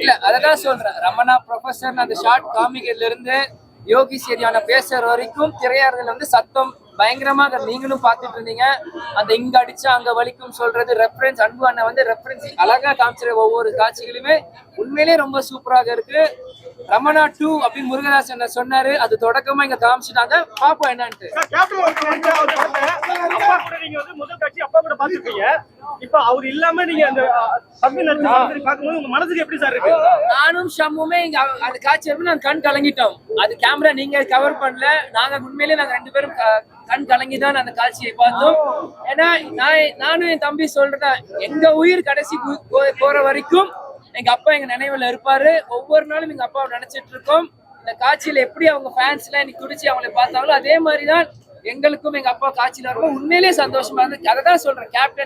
இல்ல அததான் சொல்றேன். ரமணா ப்ரொஃபசர் அந்த ஷார்ட் காமிக்கல இருந்து யோகி சரியான பேசுற வரைக்கும் திரையரங்குல வந்து சத்தம் பயங்கரமா அதை நீங்களும் பார்த்துட்டு இருந்தீங்க. அந்த இங்க அடிச்சா அங்க வலிக்கும் சொல்றது ரெஃபரன்ஸ் அன்பு அண்ணன் வந்து ரெஃபரன்ஸ் அழகா காமிச்சிற ஒவ்வொரு காட்சிகளுமே உண்மையிலேயே ரொம்ப சூப்பராக இருக்கு. ரமணா டூ அப்படின்னு முருகதாஸ் என்ன சொன்னாரு அது தொடக்கமா இங்க காமிச்சிட்டாங்க. பாப்போம் என்னன்ட்டு. சார், கேப்டன் ஒருத்தர் வந்து அவர் படத்தை அப்பா கூட நீங்க வந்து முதல் காட்சி அப்பா கூட பாத்துருப்பீங்க இப்ப அவர் இல்லாம நீங்க அந்த சப்மின் பார்க்கும்போது உங்க மனசுக்கு எப்படி சார் இருக்கு? நானும் ஷம்முமே இங்க அந்த காட்சி எடுத்து நாங்க கண் கலங்கிட்டோம். அது கேமரா நீங்க கவர் பண்ணல. நாங்க உண்மையிலேயே நாங்க ரெண்டு பேரும் க- கண் கலங்கி தான் அந்த காட்சியை பார்த்தோம். ஏன்னா நான் நானும் என் தம்பி சொல்றேன் எங்க உயிர் கடைசி போற வரைக்கும் எங்க அப்பா எங்க நினைவுல இருப்பாரு. ஒவ்வொரு நாளும் எங்க அப்பாவை நினைச்சிட்டு இருக்கோம். இந்த காட்சியில எப்படி அவங்க ஃபேன்ஸ் எல்லாம் இன்னைக்கு துடிச்சு அவங்களை பார்த்தாங்களோ அதே மாதிரி தான் எங்களுக்கும் எங்க அப்பா காட்சியில இருக்கும் உண்மையிலேயே சந்தோஷமா இருந்து அதை தான் சொல்றேன் கேப்டன்